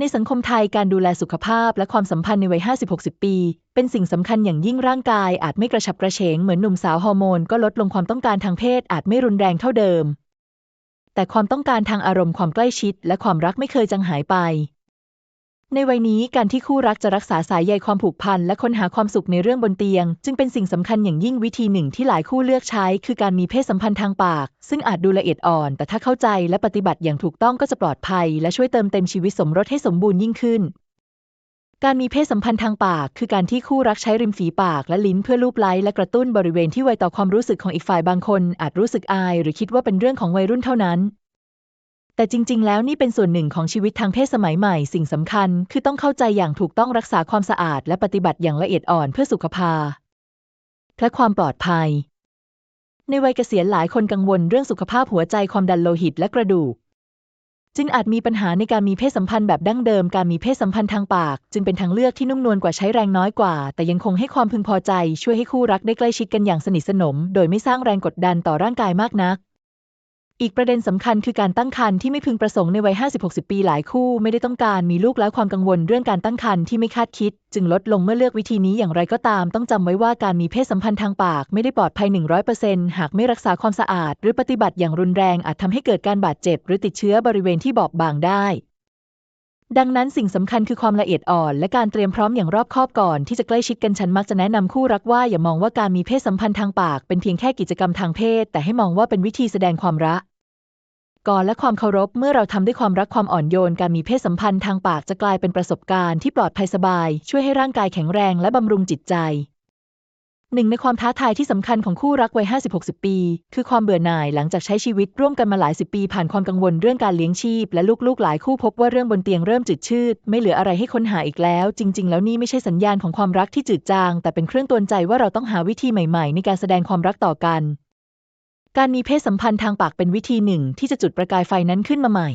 ในสังคมไทยการดูแลสุขภาพและความสัมพันธ์ในวัย 50-60 ปี เป็นสิ่งสำคัญอย่างยิ่งร่างกายอาจไม่กระฉับกระเฉงเหมือนหนุ่มสาวฮอร์โมนก็ลดลงความต้องการทางเพศอาจไม่รุนแรงเท่าเดิม แต่ความต้องการทางอารมณ์ความใกล้ชิด และความรักไม่เคยจางหายไป ในวัยนี้การที่คู่รักจะรักษาสายใยความผูกพันและค้นหาความสุขในเรื่องบนเตียง จึงเป็นสิ่งสำคัญอย่างยิ่งวิธีหนึ่งที่หลายคู่เลือกใช้ คือการมีเพศสัมพันธ์ทางปาก ซึ่งอาจดูละเอียดอ่อน แต่ถ้าเข้าใจและปฏิบัติอย่างถูกต้องก็จะปลอดภัย และช่วยเติมเต็มชีวิตสมรสให้สมบูรณ์ยิ่งขึ้น การมีเพศสัมพันธ์ทางปาก คือการที่คู่รักใช้ริมฝีปากและลิ้นเพื่อลูบไล้และกระตุ้นบริเวณที่ไวต่อความรู้สึกของอีกฝ่ายบางคน อาจรู้สึกอาย หรือคิดว่าเป็นเรื่องของวัยรุ่นเท่านั้น แต่จริง ๆ แล้วนี่เป็นส่วนหนึ่งของชีวิตทางเพศสมัยใหม่ สิ่งสำคัญ คือต้องเข้าใจอย่างถูกต้องรักษาความสะอาด และปฏิบัติอย่างละเอียดอ่อนเพื่อสุขภาพและความปลอดภัย ในวัยเกษียณหลายคนกังวลเรื่องสุขภาพหัวใจความดันโลหิตและกระดูก จึงอาจมีปัญหาในการมีเพศสัมพันธ์แบบดั้งเดิม การมีเพศสัมพันธ์ทางปาก จึงเป็นทางเลือกที่นุ่มนวลกว่าใช้แรงน้อยกว่า แต่ยังคงให้ความพึงพอใจ ช่วยให้คู่รักได้ใกล้ชิดกันอย่างสนิทสนม โดยไม่สร้างแรงกดดันต่อร่างกายมากนัก อีกประเด็นสำคัญคือการตั้งครรภ์ที่ไม่พึงประสงค์ในวัย 50-60 ปีหลายคู่ไม่ได้ต้องการมีลูกแล้วความกังวลเรื่องการตั้งครรภ์ที่ไม่คาดคิด จึงลดลงเมื่อเลือกวิธีนี้อย่างไรก็ตาม ต้องจำไว้ว่าการมีเพศสัมพันธ์ทางปากไม่ได้ปลอดภัย 100%หากไม่รักษาความสะอาด หรือปฏิบัติอย่างรุนแรงอาจทำให้เกิดการบาดเจ็บ หรือติดเชื้อบริเวณที่บอบบางได้ ดังนั้นสิ่งสำคัญคือความละเอียดอ่อน และการเตรียมพร้อมอย่างรอบคอบก่อนที่จะใกล้ชิดกันฉันมักจะแนะนำคู่รักว่าอย่ามองว่าการมีเพศสัมพันธ์ทางปาก เป็นเพียงแค่กิจกรรมทางเพศ แต่ให้มองว่าเป็นวิธีแสดงความรักก่อนและความเคารพเมื่อเราทำด้วยความรักความอ่อนโยน การมีเพศสัมพันธ์ทางปากจะกลายเป็นประสบการณ์ที่ปลอดภัยสบาย ช่วยให้ร่างกายแข็งแรงและบำรุงจิตใจ หนึ่งในความท้าทายที่สำคัญของคู่รักวัย 50-60 ปี คือความเบื่อหน่ายหลังจากใช้ชีวิตร่วมกันมาหลายสิบปี ผ่านความกังวลเรื่องการเลี้ยงชีพ และลูกๆ หลายคู่พบว่าเรื่องบนเตียงเริ่มจืดชืด ไม่เหลืออะไรให้ค้นหาอีกแล้ว จริง ๆ แล้วนี่ไม่ใช่สัญญาณของความรักที่จืดจาง แต่เป็นเครื่องตือนใจว่าเราต้องหาวิธีใหม่ๆ ในการแสดงความรักต่อกัน การมีเพศสัมพันธ์ทางปากเป็นวิธีหนึ่งที่จะจุดประกายไฟนั้นขึ้นมาใหม่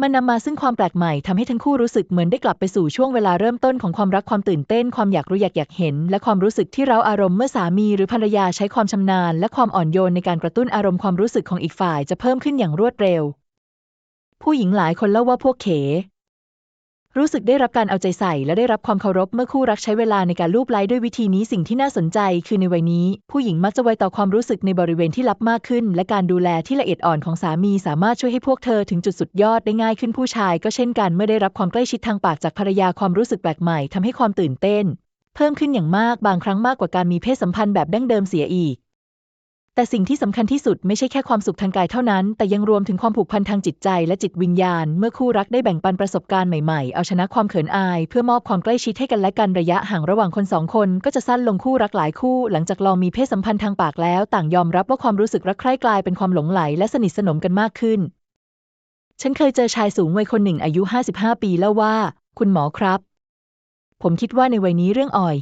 มันนำมาซึ่งความแปลกใหม่ทำให้ทั้งคู่รู้สึกเหมือนได้กลับไปสู่ช่วงเวลาเริ่มต้นของความรักความตื่นเต้น ความอยากรู้อยากอยากเห็น และความรู้สึกที่เราอารมณ์เมื่อสามีหรือภรรยาใช้ความชำนาญ และความอ่อนโยนในการกระตุ้นอารมณ์ความรู้สึกของอีกฝ่ายจะเพิ่มขึ้นอย่างรวดเร็ว ผู้หญิงหลายคนเล่าว่าพวกเข รู้สึกได้รับการเอาใจใส่ และได้รับความเคารพเมื่อคู่รักใช้เวลาในการลูบไล้ด้วยวิธีนี้สิ่งที่น่าสนใจ คือในวัยนี้ ผู้หญิงมักจะไวต่อความรู้สึกในบริเวณที่ลับมากขึ้น และการดูแลที่ละเอียดอ่อนของสามี สามารถช่วยให้พวกเธอถึงจุดสุดยอดได้ง่ายขึ้นผู้ชาย ก็เช่นกันเมื่อได้รับความใกล้ชิดทางปากจากภรรยาความรู้สึกแปลกใหม่ทำให้ความตื่นเต้น เพิ่มขึ้นอย่างมากบางครั้งมากกว่าการมีเพศสัมพันธ์แบบดั้งเดิมเสียอีก แต่สิ่งที่สำคัญที่สุดไม่ใช่แค่ความสุขทางกายเท่านั้น แต่ยังรวมถึงความผูกพันทางจิตใจและจิตวิญญาณ เมื่อคู่รักได้แบ่งปันประสบการณ์ใหม่ๆ เอาชนะความเขินอาย เพื่อมอบความใกล้ชิดให้กันและกันระยะห่างระหว่างคนสองคนก็จะสั้นลงคู่รักหลายคู่ หลังจากลองมีเพศสัมพันธ์ทางปากแล้ว ต่างยอมรับว่าความรู้สึกรักใคร่กลายเป็นความหลงไหลและสนิทสนมกันมากขึ้น ฉันเคยเจอชายสูงวัยคนหนึ่งอายุ 55 ปีเล่าว่า คุณหมอครับ ผมคิดว่าในวัยนี้เรื่องอ่อย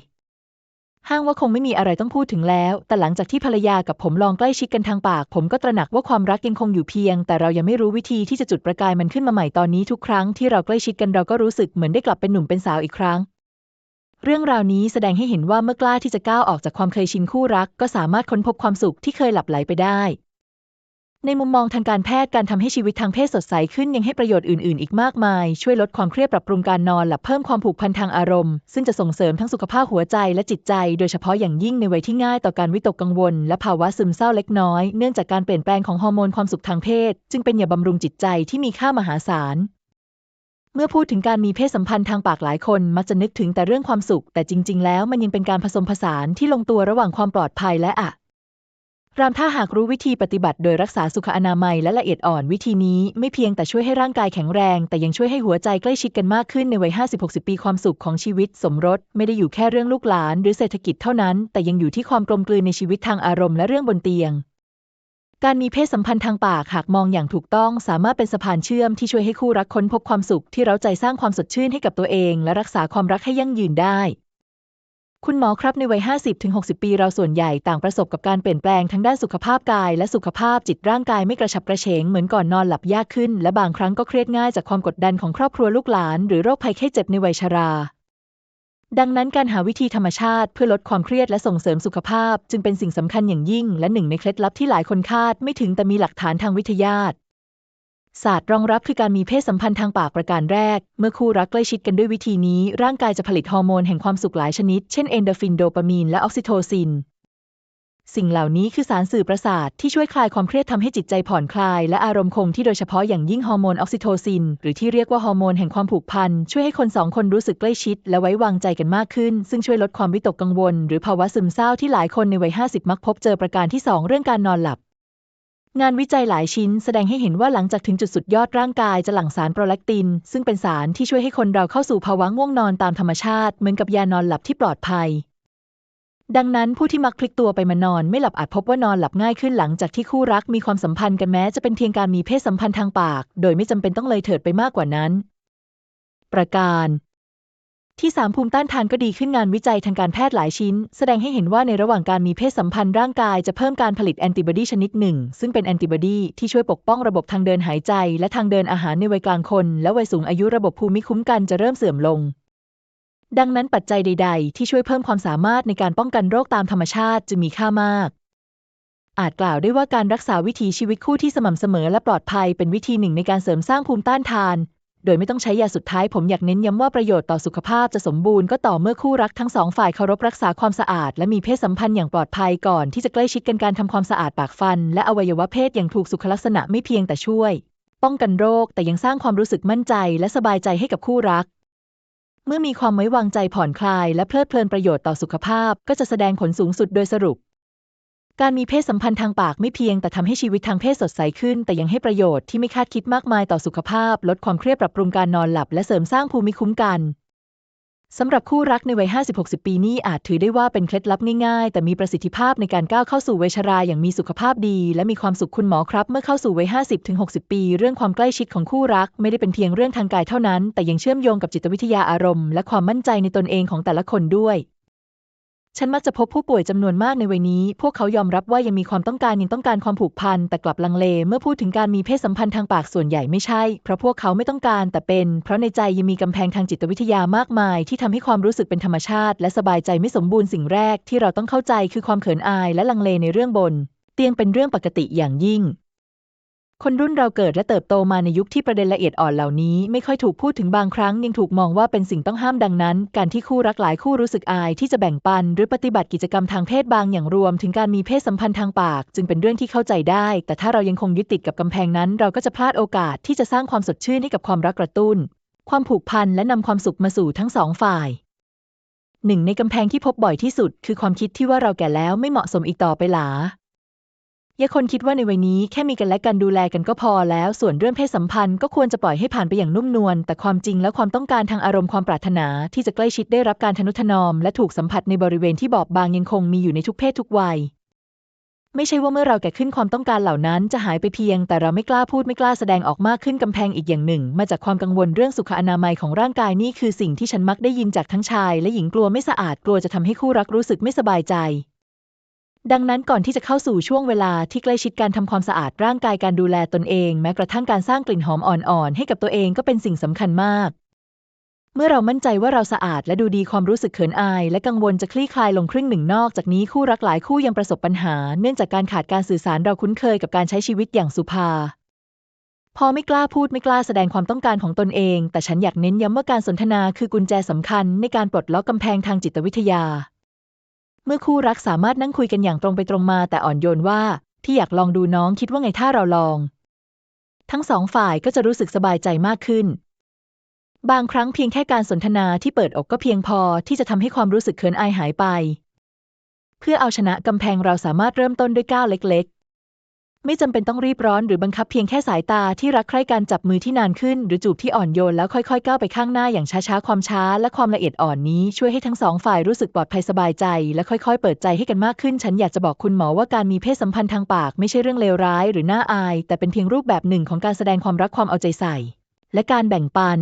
ห้างว่าคงไม่มีอะไรต้องพูดถึงแล้ว แต่หลังจากที่ภรรยากับผมลองใกล้ชิดกันทางปาก ผมก็ตระหนักว่าความรักยังคงอยู่เพียง แต่เรายังไม่รู้วิธีที่จะจุดประกายมันขึ้นมาใหม่ตอนนี้ทุกครั้งที่เราใกล้ชิดกันเราก็รู้สึกเหมือนได้กลับเป็นหนุ่มเป็นสาวอีกครั้ง เรื่องราวนี้แสดงให้เห็นว่าเมื่อกล้าที่จะก้าวออกจากความเคยชินคู่รัก ก็สามารถค้นพบความสุขที่เคยหลับไหลไปได้ ในมุมมองทางการแพทย์การทำให้ชีวิตทางเพศสดใสขึ้นยังให้ประโยชน์อื่น ๆ อีกมากมาย ช่วยลดความเครียดปรับปรุงการนอนหลับเพิ่มความผูกพันทางอารมณ์ ซึ่งจะส่งเสริมทั้งสุขภาพหัวใจและจิตใจ โดยเฉพาะอย่างยิ่งในวัยที่ง่ายต่อการวิตกกังวล และภาวะซึมเศร้าเล็กน้อย เนื่องจากการเปลี่ยนแปลงของฮอร์โมนความสุขทางเพศ จึงเป็นยาบำรุงจิตใจที่มีค่ามหาศาลเมื่อพูดถึงการมีเพศสัมพันธ์ทางปากหลายคนมักจะนึกถึงแต่เรื่องความสุข แต่จริง ๆ แล้วมันยังเป็นการผสมผสานที่ลงตัวระหว่างความปลอดภัยและอะ รามถ้าหากรู้วิธีปฏิบัติโดยรักษาสุขอนามัยและละเอียดอ่อนวิธีนี้ไม่เพียงแต่ช่วยให้ร่างกายแข็งแรง แต่ยังช่วยให้หัวใจใกล้ชิดกันมากขึ้นในวัย 50-60 ปีความสุขของชีวิตสมรส ไม่ได้อยู่แค่เรื่องลูกหลาน หรือเศรษฐกิจเท่านั้น แต่ยังอยู่ที่ความกลมกลืนในชีวิตทางอารมณ์และเรื่องบนเตียง การมีเพศสัมพันธ์ทางปากหากมองอย่างถูกต้อง สามารถเป็นสะพานเชื่อมที่ช่วยให้คู่รักค้นพบความสุขที่เราใจสร้างความสดชื่นให้กับตัวเอง และรักษาความรักให้ยั่งยืนได้ คุณหมอครับในวัย 50-60 ปีเราส่วนใหญ่ต่างประสบกับการเปลี่ยนแปลงทั้งด้านสุขภาพกายและสุขภาพจิตร่างกายไม่กระฉับกระเฉงเหมือนก่อนนอนหลับยากขึ้น และบางครั้งก็เครียดง่ายจากความกดดันของครอบครัวลูกหลานหรือโรคภัยไข้เจ็บในวัยชรา ดังนั้นการหาวิธีธรรมชาติเพื่อลดความเครียดและส่งเสริมสุขภาพ จึงเป็นสิ่งสำคัญอย่างยิ่ง และหนึ่งในเคล็ดลับที่หลายคนคาดไม่ถึงแต่มีหลักฐานทางวิทยาศาสตร์ ศาสตร์รองรับคือการมีเพศสัมพันธ์ทางปากประการแรก เมื่อคู่รักใกล้ชิดกันด้วยวิธีนี้ ร่างกายจะผลิตฮอร์โมนแห่งความสุขหลายชนิด เช่นเอนโดฟิน โดปามีน และออกซิโทซิน สิ่งเหล่านี้คือสารสื่อประสาทที่ช่วยคลายความเครียดทำให้จิตใจผ่อนคลาย และอารมณ์คงที่โดยเฉพาะอย่างยิ่งฮอร์โมนออกซิโทซิน หรือที่เรียกว่าฮอร์โมนแห่งความผูกพัน ช่วยให้คนสองคนรู้สึกใกล้ชิด และไว้วางใจกันมากขึ้น ซึ่งช่วยลดความวิตกกังวล หรือภาวะซึมเศร้าที่หลายคนในวัย 50 มักพบเจอประการที่ 2 เรื่องการนอนหลับ งานวิจัยหลายชิ้นแสดงให้เห็นว่าหลังจากถึงจุดสุดยอดร่างกายจะหลั่งสารโปรแลคติน ซึ่งเป็นสารที่ช่วยให้คนเราเข้าสู่ภาวะง่วงนอนตามธรรมชาติ เหมือนกับยานอนหลับที่ปลอดภัย ดังนั้นผู้ที่มักพลิกตัวไปมานอนไม่หลับอาจพบว่านอนหลับง่ายขึ้นหลังจากที่คู่รักมีความสัมพันธ์กันแม้จะเป็นเพียงการมีเพศสัมพันธ์ทางปาก โดยไม่จำเป็นต้องเลยเถิดไปมากกว่านั้น ประการ ที่สามภูมิต้านทานก็ดีขึ้นงานวิจัยทางการแพทย์หลายชิ้น แสดงให้เห็นว่าในระหว่างการมีเพศสัมพันธ์ร่างกายจะเพิ่มการผลิตแอนติบอดีชนิดหนึ่ง ซึ่งเป็นแอนติบอดีที่ช่วยปกป้องระบบทางเดินหายใจ และทางเดินอาหารในวัยกลางคน และวัยสูงอายุระบบภูมิคุ้มกันจะเริ่มเสื่อมลง ดังนั้นปัจจัยใด ๆ ที่ช่วยเพิ่มความสามารถในการป้องกันโรคตามธรรมชาติจะมีค่ามากอาจกล่าวได้ว่าการรักษาวิถีชีวิตคู่ที่สม่ำเสมอและปลอดภัยเป็นวิธีหนึ่งในการเสริมสร้างภูมิต้านทาน โดยไม่ต้องใช้ยาสุดท้ายผมอยากเน้นย้ำว่าประโยชน์ต่อสุขภาพจะสมบูรณ์ก็ต่อเมื่อคู่รักทั้งสองฝ่ายเคารพรักษาความสะอาด และมีเพศสัมพันธ์อย่างปลอดภัยก่อนที่จะใกล้ชิดกันการทำความสะอาดปากฟัน และอวัยวะเพศอย่างถูกสุขลักษณะไม่เพียงแต่ช่วย ป้องกันโรคแต่ยังสร้างความรู้สึกมั่นใจ และสบายใจให้กับคู่รัก เมื่อมีความไว้วางใจผ่อนคลาย และเพลิดเพลินประโยชน์ต่อสุขภาพ ก็จะแสดงผลสูงสุดโดยสรุป การมีเพศสัมพันธ์ทางปากไม่เพียงแต่ทำให้ชีวิตทางเพศสดใสขึ้น แต่ยังให้ประโยชน์ที่ไม่คาดคิดมากมายต่อสุขภาพ ลดความเครียดปรับปรุงการนอนหลับ และเสริมสร้างภูมิคุ้มกันสำหรับคู่รักในวัย 50-60 ปีนี้อาจถือได้ว่าเป็นเคล็ดลับง่ายๆ แต่มีประสิทธิภาพในการก้าวเข้าสู่วัยชราอย่างมีสุขภาพดี และมีความสุขคุณหมอครับ เมื่อเข้าสู่วัย 50-60 ปี เรื่องความใกล้ชิดของคู่รัก ไม่ได้เป็นเพียงเรื่องทางกายเท่านั้น แต่ยังเชื่อมโยงกับจิตวิทยาอารมณ์และความมั่นใจในตนเองของแต่ละคนด้วย ฉันมักจะพบผู้ป่วยจำนวนมากในวัยนี้ พวกเขายอมรับว่ายังมีความต้องการยังต้องการความผูกพัน แต่กลับลังเล เมื่อพูดถึงการมีเพศสัมพันธ์ทางปากส่วนใหญ่ไม่ใช่ เพราะพวกเขาไม่ต้องการ แต่เป็น เพราะในใจยังมีกำแพงทางจิตวิทยามากมาย ที่ทำให้ความรู้สึกเป็นธรรมชาติ และสบายใจไม่สมบูรณ์สิ่งแรกที่เราต้องเข้าใจคือความเขินอายและลังเลในเรื่องบน เตียงเป็นเรื่องปกติอย่างยิ่ง คนรุ่นเราเกิดและเติบโตมาในยุคที่ประเด็นละเอียดอ่อนเหล่านี้ไม่ค่อยถูกพูดถึงบางครั้งยังถูกมองว่าเป็นสิ่งต้องห้ามดังนั้น การที่คู่รักหลายคู่รู้สึกอายที่จะแบ่งปัน หรือปฏิบัติกิจกรรมทางเพศบางอย่างรวม ถึงการมีเพศสัมพันธ์ทางปาก จึงเป็นเรื่องที่เข้าใจได้ แต่ถ้าเรายังคงยึดติดกับกำแพงนั้น เราก็จะพลาดโอกาสที่จะสร้างความสดชื่นให้กับความรักกระตุ้น ความผูกพันและนำความสุขมาสู่ทั้งสองฝ่ายหนึ่งในกำแพงที่พบบ่อยที่สุด คือความคิดที่ว่าเราแก่แล้วไม่เหมาะสมอีกต่อไปหลา ย่าคนคิดว่าในวัยนี้แค่มีกันและกันดูแลกันก็พอแล้ว ส่วนเรื่องเพศสัมพันธ์ก็ควรจะปล่อยให้ผ่านไปอย่างนุ่มนวล แต่ความจริงและความต้องการทางอารมณ์ความปรารถนา ที่จะใกล้ชิดได้รับการทนุถนอม และถูกสัมผัสในบริเวณที่บอบบางยังคงมีอยู่ในทุกเพศทุกวัย ไม่ใช่ว่าเมื่อเราแก่ขึ้นความต้องการเหล่านั้นจะหายไปเพียง แต่เราไม่กล้าพูดไม่กล้าแสดงออกมากขึ้นกำแพงอีกอย่างหนึ่ง มาจากความกังวลเรื่องสุขอนามัยของร่างกายนี่คือสิ่งที่ฉันมักได้ยินจากทั้งชาย และหญิงกลัวไม่สะอาดกลัวจะทำให้คู่รักรู้สึกไม่สบายใจ ดังนั้นก่อนที่จะเข้าสู่ช่วงเวลาที่ใกล้ชิดการทำความสะอาดร่างกายการดูแลตนเอง แม้กระทั่งการสร้างกลิ่นหอมอ่อนๆ ให้กับตัวเองก็เป็นสิ่งสำคัญมาก เมื่อเรามั่นใจว่าเราสะอาดและดูดีความรู้สึกเขินอาย และกังวลจะคลี่คลายลงครึ่งหนึ่งนอกจากนี้คู่รักหลายคู่ยังประสบปัญหา เนื่องจากการขาดการสื่อสารเราคุ้นเคยกับการใช้ชีวิตอย่างสุภาพอไม่กล้าพูดไม่กล้าแสดงความต้องการของตนเอง แต่ฉันอยากเน้นย้ำว่าการสนทนาคือกุญแจสำคัญในการปลดล็อกกำแพงทางจิตวิทยา เมื่อคู่รักสามารถนั่งคุยกันอย่างตรงไปตรงมาแต่อ่อนโยนว่า ที่อยากลองดูน้องคิดว่าไงถ้าเราลอง ทั้งสองฝ่ายก็จะรู้สึกสบายใจมากขึ้น บางครั้งเพียงแค่การสนทนาที่เปิดอกก็เพียงพอที่จะทำให้ความรู้สึกเขินอายหายไป เพื่อเอาชนะกำแพงเราสามารถเริ่มต้นด้วยก้าวเล็ก ๆ ไม่จำเป็นต้องรีบร้อนหรือบังคับเพียงแค่สายตาที่รักใคร่การจับมือที่นานขึ้น หรือจูบที่อ่อนโยนแล้วค่อยๆ ก้าวไปข้างหน้าอย่างช้าๆ ความช้าและความละเอียดอ่อนนี้ช่วยให้ทั้งสองฝ่ายรู้สึกปลอดภัยสบายใจ และค่อยๆ เปิดใจให้กันมากขึ้น ฉันอยากจะบอกคุณหมอว่าการมีเพศสัมพันธ์ทางปากไม่ใช่เรื่องเลวร้าย หรือน่าอาย แต่เป็นเพียงรูปแบบหนึ่งของการแสดงความรักความเอาใจใส่ และการแบ่งปัน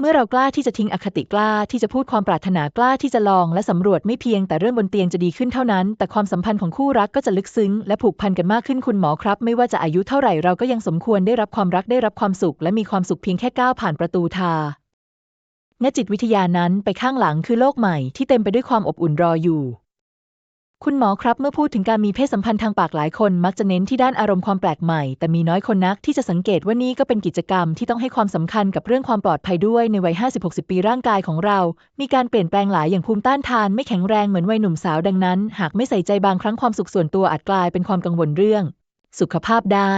เมื่อเรากล้าที่จะทิ้งอคติกล้าที่จะพูดความปรารถนากล้าที่จะลองและสำรวจไม่เพียงแต่เรื่องบนเตียงจะดีขึ้นเท่านั้น แต่ความสัมพันธ์ของคู่รักก็จะลึกซึ้งและผูกพันกันมากขึ้นคุณหมอครับ ไม่ว่าจะอายุเท่าไหร่เราก็ยังสมควรได้รับความรักได้รับความสุข และมีความสุขเพียงแค่ก้าวผ่านประตูทาณจิตวิทยานั้นไปข้างหลังคือโลกใหม่ที่เต็มไปด้วยความอบอุ่นรออยู่ คุณหมอครับเมื่อพูดถึงการมีเพศสัมพันธ์ทางปากหลายคนมักจะเน้นที่ด้านอารมณ์ความแปลกใหม่ แต่มีน้อยคนนักที่จะสังเกตว่านี่ก็เป็นกิจกรรมที่ต้องให้ความสำคัญกับเรื่องความปลอดภัยด้วยในวัย 50-60 ปีร่างกายของเรา มีการเปลี่ยนแปลงหลายอย่างภูมิต้านทานไม่แข็งแรงเหมือนวัยหนุ่มสาวดังนั้น หากไม่ใส่ใจบางครั้งความสุขส่วนตัวอาจกลายเป็นความกังวลเรื่อง สุขภาพได้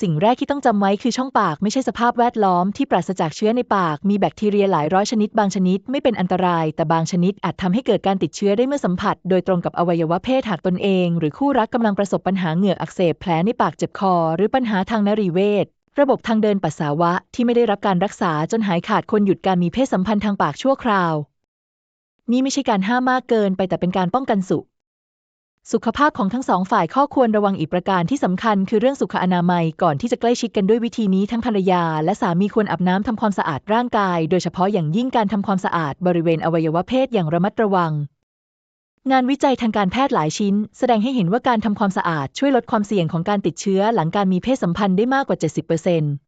สิ่งแรกที่ต้องจำไว้คือช่องปากไม่ใช่สภาพแวดล้อมที่ปราศจากเชื้อในปาก มีแบคทีเรียหลายร้อยชนิดบางชนิดไม่เป็นอันตราย แต่บางชนิดอาจทำให้เกิดการติดเชื้อได้เมื่อสัมผัส โดยตรงกับอวัยวะเพศหากตนเอง หรือคู่รักกำลังประสบปัญหาเหงือกอักเสบแผลในปากเจ็บคอ หรือปัญหาทางนรีเวชระบบทางเดินปัสสาวะที่ไม่ได้รับการรักษาจนหายขาดควรหยุดการมีเพศสัมพันธ์ทางปากชั่วคราว นี่ไม่ใช่การห้ามมากเกินไปแต่เป็นการป้องกันสุข สุขภาพของทั้งสองฝ่ายข้อควรระวังอีกประการที่สำคัญคือเรื่องสุขอนามัยก่อนที่จะใกล้ชิดกันด้วยวิธีนี้ทั้งภรรยา และสามีควรอาบน้ำทำความสะอาดร่างกาย โดยเฉพาะอย่างยิ่งการทำความสะอาดบริเวณอวัยวะเพศอย่างระมัดระวัง งานวิจัยทางการแพทย์หลายชิ้น แสดงให้เห็นว่าการทำความสะอาดช่วยลดความเสี่ยงของการติดเชื้อหลังการมีเพศสัมพันธ์ได้มากกว่า 70%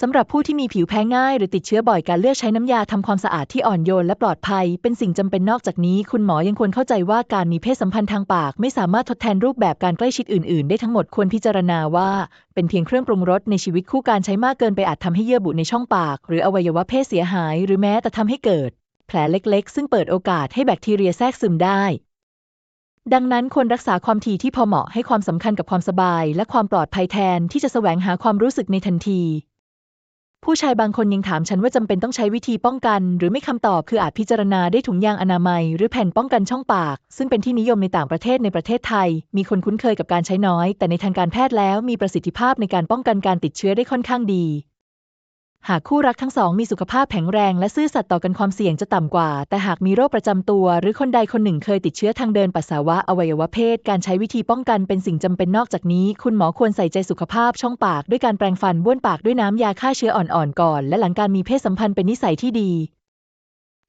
สำหรับผู้ที่มีผิวแพ้ง่าย หรือติดเชื้อบ่อยการเลือกใช้น้ำยาทำความสะอาดที่อ่อนโยนและปลอดภัย เป็นสิ่งจำเป็นนอกจากนี้ คุณหมอยังควรเข้าใจว่าการมีเพศสัมพันธ์ทางปาก ไม่สามารถทดแทนรูปแบบการใกล้ชิดอื่น ๆ ได้ทั้งหมดควรพิจารณาว่า เป็นเพียงเครื่องปรุงรสในชีวิตคู่การใช้มากเกินไปอาจทำให้เยื่อบุในช่องปาก หรืออวัยวะเพศเสียหาย หรือแม้แต่ทำให้เกิด แผลเล็ก ๆ ซึ่งเปิดโอกาสให้แบคทีเรียแทรกซึมได้ดังนั้นควรรักษาความถี่ที่พอเหมาะให้ความสำคัญกับความสบาย และความปลอดภัยแทนที่จะแสวงหาความรู้สึกในทันที ผู้ชายบางคนยังถามฉันว่าจำเป็นต้องใช้วิธีป้องกัน หรือไม่คำตอบคืออาจพิจารณาได้ถุงยางอนามัย หรือแผ่นป้องกันช่องปาก ซึ่งเป็นที่นิยมในต่างประเทศในประเทศไทย มีคนคุ้นเคยกับการใช้น้อย แต่ในทางการแพทย์แล้วมีประสิทธิภาพในการป้องกันการติดเชื้อได้ค่อนข้างดี หากคู่รักทั้งสองมีสุขภาพแข็งแรงและซื่อสัตย์ต่อกันความเสี่ยงจะต่ำกว่า แต่หากมีโรคประจำตัว หรือคนใดคนหนึ่งเคยติดเชื้อทางเดินปัสสาวะอวัยวะเพศ การใช้วิธีป้องกันเป็นสิ่งจำเป็นนอกจากนี้ คุณหมอควรใส่ใจสุขภาพช่องปาก ด้วยการแปรงฟันบ้วนปากด้วยน้ำยาฆ่าเชื้ออ่อนๆก่อน และหลังการมีเพศสัมพันธ์เป็นนิสัยที่ดี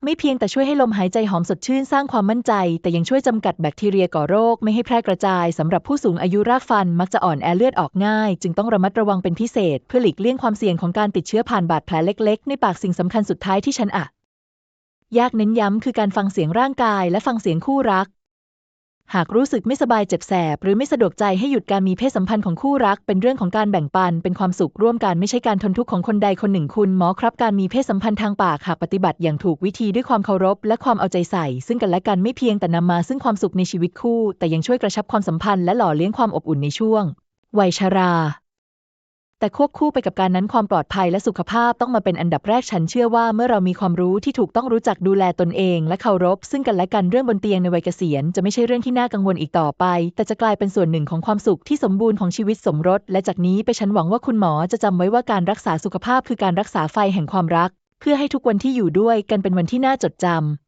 ไม่เพียงแต่ช่วยให้ลมหายใจหอมสดชื่นสร้างความมั่นใจ แต่ยังช่วยจำกัดแบคทีเรียก่อโรคไม่ให้แพร่กระจายสำหรับผู้สูงอายุรากฟันมักจะอ่อนแอเลือดออกง่าย จึงต้องระมัดระวังเป็นพิเศษ เพื่อหลีกเลี่ยงความเสี่ยงของการติดเชื้อผ่านบาดแผลเล็กๆ ในปากสิ่งสำคัญสุดท้ายที่ฉันอะยากเน้นย้ำคือการฟังเสียงร่างกายและฟังเสียงคู่รัก หากรู้สึกไม่สบายเจ็บแสบ หรือไม่สะดวกใจให้หยุดการมีเพศสัมพันธ์ของคู่รัก เป็นเรื่องของการแบ่งปัน เป็นความสุขร่วมกันไม่ใช่การทนทุกข์ของคนใดคนหนึ่งคุณหมอครับการมีเพศสัมพันธ์ทางปากหากปฏิบัติอย่างถูกวิธีด้วยความเคารพ และความเอาใจใส่ ซึ่งกันและกันไม่เพียงแต่นำมาซึ่งความสุขในชีวิตคู่ แต่ยังช่วยกระชับความสัมพันธ์และหล่อเลี้ยงความอบอุ่นในช่วงวัยชรา แต่ควบคู่ไปกับการนั้นความปลอดภัยและสุขภาพต้องมาเป็นอันดับแรกฉันเชื่อว่าเมื่อเรามีความรู้ที่ถูกต้องรู้จักดูแลตนเอง และเคารพ ซึ่งกันและกันเรื่องบนเตียงในวัยเกษียณจะไม่ใช่เรื่องที่น่ากังวลอีกต่อไป แต่จะกลายเป็นส่วนหนึ่งของความสุขที่สมบูรณ์ของชีวิตสมรส และจากนี้ไปฉันหวังว่าคุณหมอจะจำไว้ว่าการรักษาสุขภาพคือการรักษาไฟแห่งความรัก เพื่อให้ทุกวันที่อยู่ด้วยกันเป็นวันที่น่าจดจำ